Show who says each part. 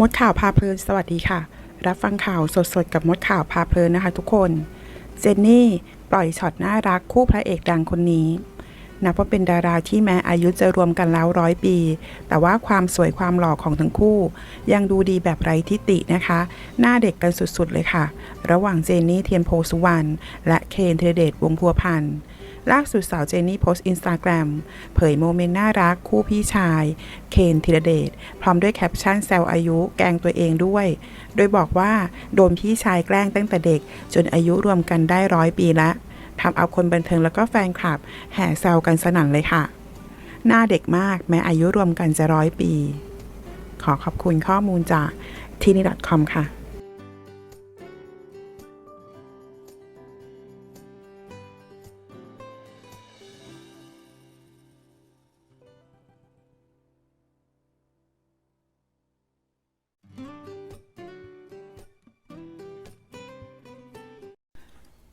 Speaker 1: มดข่าวพาเพลินสวัสดีค่ะ รับฟังข่าวสดๆ กับมดข่าวพาเพลินนะคะทุกคน เจนนี่ปล่อยช็อตน่ารักคู่พระเอกดังคนนี้ นับว่าเป็นดาราที่แม้อายุจะรวมกันแล้วร้อยปี แต่ว่าความสวยความหล่อของทั้งคู่ ยังดูดีแบบไร้ทิตินะคะ หน้าเด็กกันสุดๆเลยค่ะ ระหว่างเจนนี่เทียนโพสุวรรณและเคนธีรเดชวงพัวพันธ์ ล่าสุดสาวเจนนี่โพสต์อินสตาแกรมเผยโมเมนต์น่ารักคู่พี่ชาย เคนธีรเดชพร้อมด้วยแคปชั่นแซวอายุแกลงตัวเองด้วย โดยบอกว่าโดนพี่ชายแกล้งตั้งแต่เด็ก จนอายุรวมกันได้ร้อยปีละทำเอาคนบันเทิงแล้วก็แฟนคลับ แห่แซวกันสนั่นเลยค่ะ หน้าเด็กมากแม้อายุรวมกันจะร้อยปี ขอขอบคุณข้อมูลจากทีนี่ .com ค่ะ